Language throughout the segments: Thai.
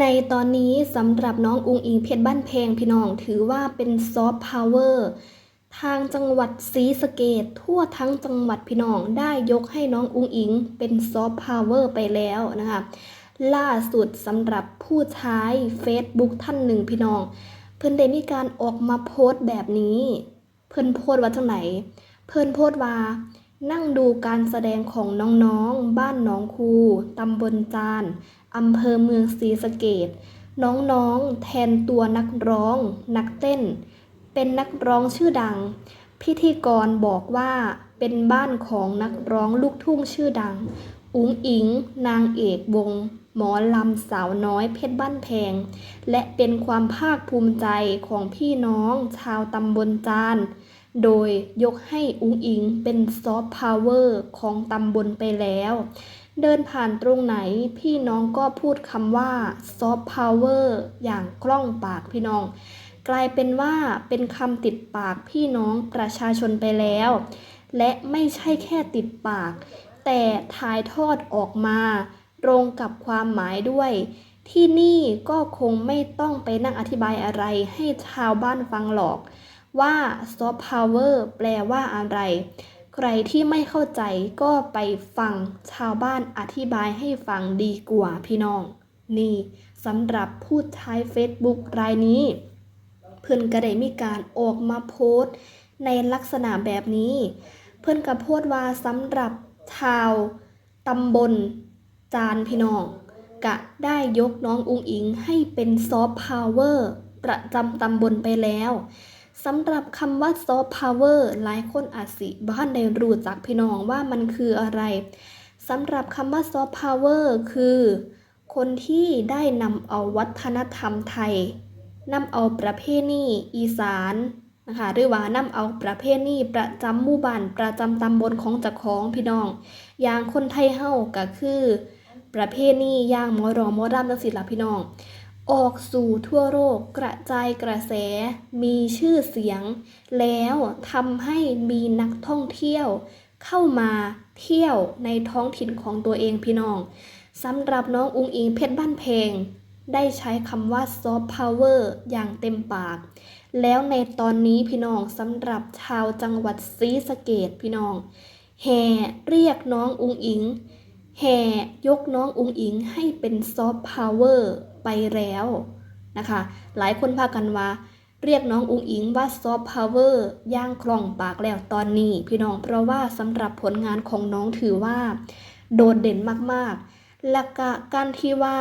ในตอนนี้สำหรับน้องอุงอิงเพชรบ้านแพงพี่น้องถือว่าเป็นซอฟต์พาวเวอร์ทางจังหวัดศรีสะเกดทั่วทั้งจังหวัดพี่น้องได้ยกให้น้องอุงอิงเป็นซอฟต์พาวเวอร์ไปแล้วนะคะล่าสุดสำหรับผู้ใช้ Facebook ท่านหนึ่งพี่น้อง เพิ่นได้มีการออกมาโพสต์แบบนี้ เพิ่นโพสต์ว่าจังไหน เพิ่นโพสต์ว่า นั่งดูการแสดงของน้องๆ บ้านหนองคูตำบลจาน อำเภอเมืองศรีสะเกดน้องๆ แทนตัวนักร้อง นักเต้น เป็นนักร้องชื่อดัง พิธีกรบอกว่าเป็นบ้านของนักร้องลูกทุ่งชื่อดัง อุ๋งอิง นางเอกวง หมอลำสาวน้อยเพชรบ้านแพง และเป็นความภาคภูมิใจของพี่น้องชาวตำบลจาน โดยยกให้อุ๋งอิงเป็นซอฟต์พาวเวอร์ของตำบลไปแล้ว เดินผ่านตรงไหนพี่น้องก็พูดคำว่าซอฟต์พาวเวอร์อย่างคล่องปากพี่น้อง กลายเป็นว่าเป็นคำติดปากพี่น้องประชาชนไปแล้ว และไม่ใช่แค่ติดปาก แต่ถ่ายทอดออกมาตรงกับความหมายด้วย ที่นี่ก็คงไม่ต้องไปนั่งอธิบายอะไรให้ชาวบ้านฟังหรอก ว่าซอฟต์พาวเวอร์แปลว่าอะไร ใครที่ไม่เข้าใจก็ไปฟังชาวบ้านอธิบายให้ฟังดีกว่าพี่น้อง นี่สำหรับผู้ใช้ Facebook รายนี้ เพื่อนก็ได้มีการออกมาโพสต์ ในลักษณะแบบนี้ เพื่อนก็โพสต์ว่าสำหรับชาวตำบลจานพี่น้องกะได้ยกน้องอุงอิงให้เป็นซอฟต์พาวเวอร์ประจำตำบลไปแล้ว สำหรับคำว่าซอฟต์พาวเวอร์หลายคนอาจสิบ้านได้รู้จักพี่น้องว่ามันคืออะไรสำหรับคำว่าซอฟต์พาวเวอร์คือ คนที่ได้นำเอาวัฒนธรรมไทยนำเอาประเพณีอีสานนะคะหรือว่านำเอาประเพณีประจำหมู่บ้านประจำตำบลของจ้าของพี่น้อง อย่างคนไทยเฮาก็คือ ประเพณีอย่างมอรอมอรำจังสิล่ะพี่น้อง ออกสู่ทั่วโลกกระจายกระแส มีชื่อเสียง แล้วทำให้มีนักท่องเที่ยว เข้ามาเที่ยวในท้องถิ่นของตัวเองพี่น้องสำหรับน้องอุงอิงเพชรบ้านเพลงได้ใช้คำว่าซอฟต์พาวเวอร์อย่างเต็มปาก แล้วในตอนนี้พี่น้องสำหรับชาวจังหวัดศรีสะเกดพี่น้องแห่เรียกน้องอุงอิงแห่ยกน้องอุงอิงให้เป็นซอฟต์พาวเวอร์ ไปแล้วนะคะ หลายคนพากันว่าเรียกน้องอุ้งอิงว่าซอฟต์พาวเวอร์ย่างคล่องปากแล้วตอนนี้ พี่น้องเพราะว่าสำหรับผลงานของน้องถือว่า โดดเด่นมากๆและกการที่ว่า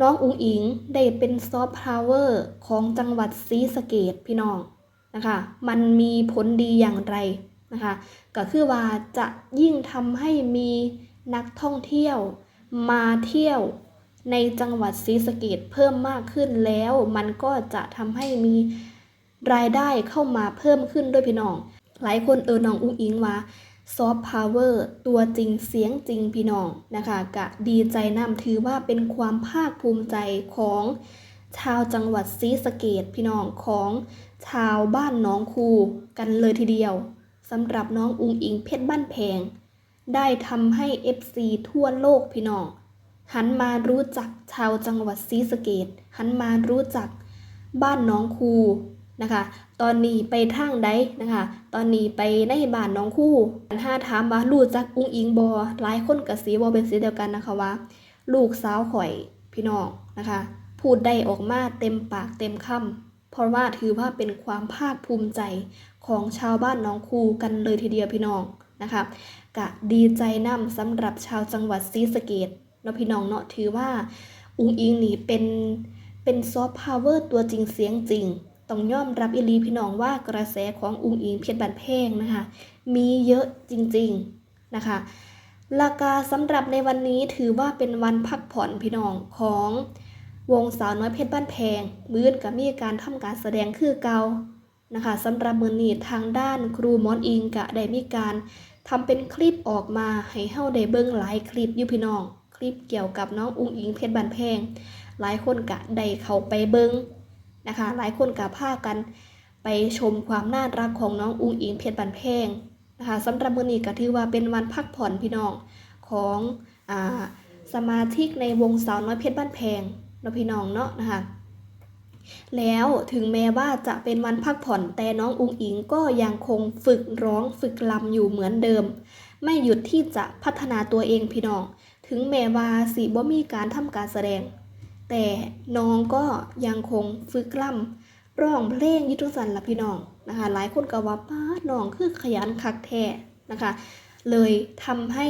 น้องอุ้งอิงได้เป็นซอฟต์พาวเวอร์ของจังหวัดศรีสะเกดพี่น้องนะคะ มันมีผลดีอย่างไรนะคะ ก็คือว่าจะยิ่งทำให้มีนักท่องเที่ยวมาเที่ยว ในจังหวัดศรีสะเกดเพิ่มมากขึ้นแล้ว มันก็จะทำให้มีรายได้เข้ามาเพิ่มขึ้นด้วยพี่น้อง หลายคนเออน้องอุ้งอิงว่าซอฟต์พาวเวอร์ตัวจริงเสียงจริงพี่น้องนะคะกะดีใจนำถือว่าเป็นความภาคภูมิใจของชาวจังหวัดศรีสะเกดพี่น้องของชาวบ้านน้องคูกันเลยทีเดียวสำหรับน้องอุงอิงเพชรบ้านแพง ได้ทำให้ FC ทั่วโลกพี่น้อง หันมารู้จักชาวจังหวัดศรีสะเกดหันมารู้จักบ้านน้องคูนะคะ ตอนนี้ไปทางใดนะคะ ตอนนี้ไปในบ้านน้องคูอันห้าถามว่ารู้จักอุ้งอิงบอหลายคนกับสีบอเป็นสีเดียวกันนะคะว่า ลูกสาวข่อยพี่น้องนะคะ พูดได้ออกมาเต็มปากเต็มคำเพราะว่าถือว่าเป็นความภาคภูมิใจของชาวบ้านน้องคูกันเลยทีเดียวพี่น้องนะคะกะดีใจนำสำหรับชาวจังหวัดศรีสะเกด เนาะพี่น้องเนาะถือว่าอุงอิงนี่เป็นเป็นซอฟต์พาวเวอร์ตัวจริงเสียงจริงต้องยอมรับอีหลีพี่น้องว่ากระแสของอุงอิงเพชรบันเพงนะคะมีเยอะจริงๆนะคะราคาสำหรับในวันนี้ถือว่าเป็นวันพักผ่อนพี่น้องของวงสาวน้อยเพชรบ้านแพง มื้อนกับมีการทำการแสดงคือเก่านะคะสำหรับมือนีทางด้านครูมอนอิงกะได้มีการทำเป็นคลิปออกมาให้เฮาได้เบิ่งหลายคลิปอยู่พี่น้อง ลิปเกี่ยวกับน้องอุ้งอิงเพชรบันแพง หลายคนกะได้เข้าไปเบิงนะคะ หลายคนกะพากันไปชมความน่ารักของน้องอุ้งอิงเพชรบันแพงนะคะสำหรับมื้อนี้ก็ถือว่าเป็นวันพักผ่อนพี่น้องของอ่าสมาชิกในวงสาวน้อยเพชรบ้านแพงเนาพี่น้องเนาะนะคะแล้วถึงแม้ว่าจะเป็นวันพักผ่อนแต่น้องอุงอิงก็ยังคงฝึกร้องฝึกลำอยู่เหมือนเดิม ไม่หยุดที่จะพัฒนาตัวเองพี่น้อง ถึงแม้ว่าสิบ่มีการทำการแสดง แต่น้องก็ยังคงฝึกลำร้องเพลงยุทุสันละพี่น้องนะคะ หลายคนก็ว่าป้าน้องคือขยันคักแท้นะคะ เลยทำให้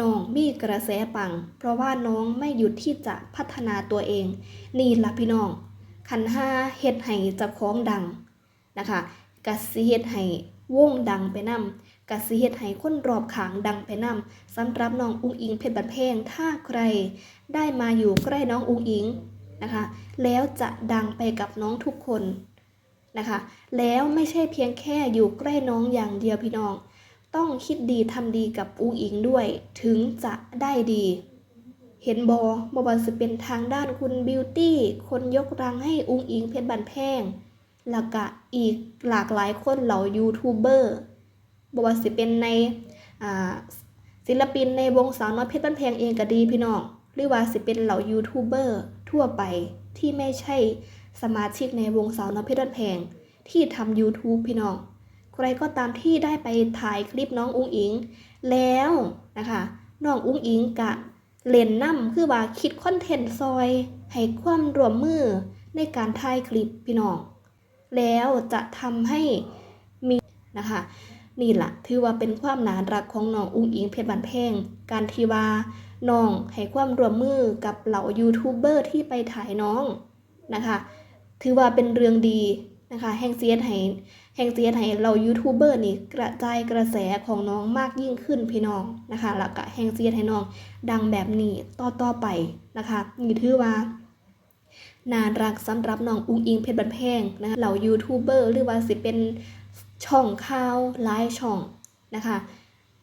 น้องมีกระแสปัง เพราะว่าน้องไม่หยุดที่จะพัฒนาตัวเอง นี่ละพี่น้อง ขันห้าเฮ็ดให้จับของดังนะคะกะสิเฮ็ดให้วงดังไปนำ กะสิเฮ็ดให้คนรอบขางดังไปนำสำหรับน้องอุ้งอิงเพชรบันเพงถ้าใครได้มาอยู่ใกล้น้องอุ้งอิงนะคะ แล้วจะดังไปกับน้องทุกคนนะคะ แล้วไม่ใช่เพียงแค่อยู่ใกล้น้องอย่างเดียวพี่น้อง ต้องคิดดีทำดีกับอุ้งอิงด้วย ถึงจะได้ดี เห็นบอบอบอสิเป็นทางด้านคุณบิวตี้คนยกรังให้อุ้งอิงเพชรบันแพงแล้วก็อีกหลากหลายคนเหล่ายูทูบเบอร์ บอว่าสิเป็นในอ่าศิลปินในวงสาวน้อยเพชรบันแพงเองก็ดีพี่น้อง หรือว่าสิเป็นเหล่ายูทูบเบอร์ทั่วไปที่ไม่ใช่สมาชิกในวงสาวน้อยเพชรบันแพงที่ทำ YouTube พี่น้อง ใครก็ตามที่ได้ไปถ่ายคลิปน้องอุ้งอิง แล้วนะคะน้องอุ้งอิงกะเล่นน้ำคือว่าคิดคอนเทนต์ซอย ให้ความร่วมมือในการถ่ายคลิปพี่น้อง แล้วจะทำให้มีนะคะ นี่แหละถือว่าเป็นความน่ารักของน้องอุ้งอิงเพชรบันแพงการที่ว่าน้องให้ความร่วมมือกับเหล่ายูทูบเบอร์ที่ไปถ่ายน้องนะคะ ถือว่าเป็นเรื่องดีนะคะแห่งเสียให้แห่งเสียให้เรายูทูบเบอร์นี่กระจายกระแสของน้องมากยิ่งขึ้นพี่น้องนะคะแล้วก็แห่งเสียให้น้องดังแบบนี้ต่อต่อไปนะคะนี่ถือว่าน่ารักสำหรับน้องอุ้งอิงเพชรบันแพงนะคะเหล่ายูทูบเบอร์หรือว่าสิเป็น ช่องข่าวไลฟ์ช่องนะคะ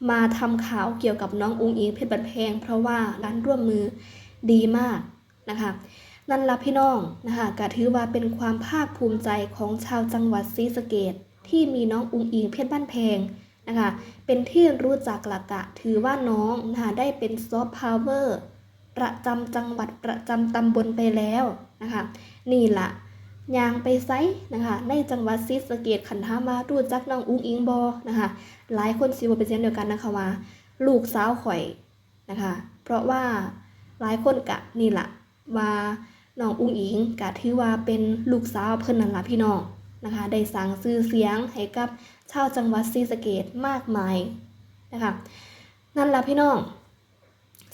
มาทำข่าวเกี่ยวกับน้องอุ้งอิงเพชรบันแพง เพราะว่าการร่วมมือดีมากนะคะนั่นละพี่น้องนะคะก็ถือว่าเป็นความภาคภูมิใจของชาวจังหวัดศรีสะเกดที่มีน้องอุ้งอิงเพชรบ้านแพงนะคะเป็นที่รู้จักหลักกะถือว่าน้องนะคะได้เป็นซอฟต์พาวเวอร์ประจำจังหวัดประจำตำบลไปแล้วนะคะนี่ละ ยางไปไซนะคะ ในจังหวัดศรีสะเกดขันธามารู้จักน้องอุ้งอิงบอนะคะ หลายคนสิว่าเป็นเช่นเดียวกันนะคะว่า ลูกสาวข่อยนะคะ เพราะว่าหลายคนกะนี่แหละว่าน้องอุ้งอิงกะถือว่าเป็นลูกสาวเพิ่นนั่นละพี่น้องนะคะ ได้สร้างชื่อเสียงให้กับชาวจังหวัดศรีสะเกดมากมายนะคะนั่นละพี่น้อง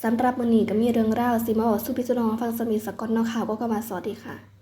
สำหรับมื้อนี้ก็มีเรื่องราวสิมาบอกสู่พี่น้องฟังสมีสกอนเนาะค่ะก็ก็มาสวัสดีค่ะ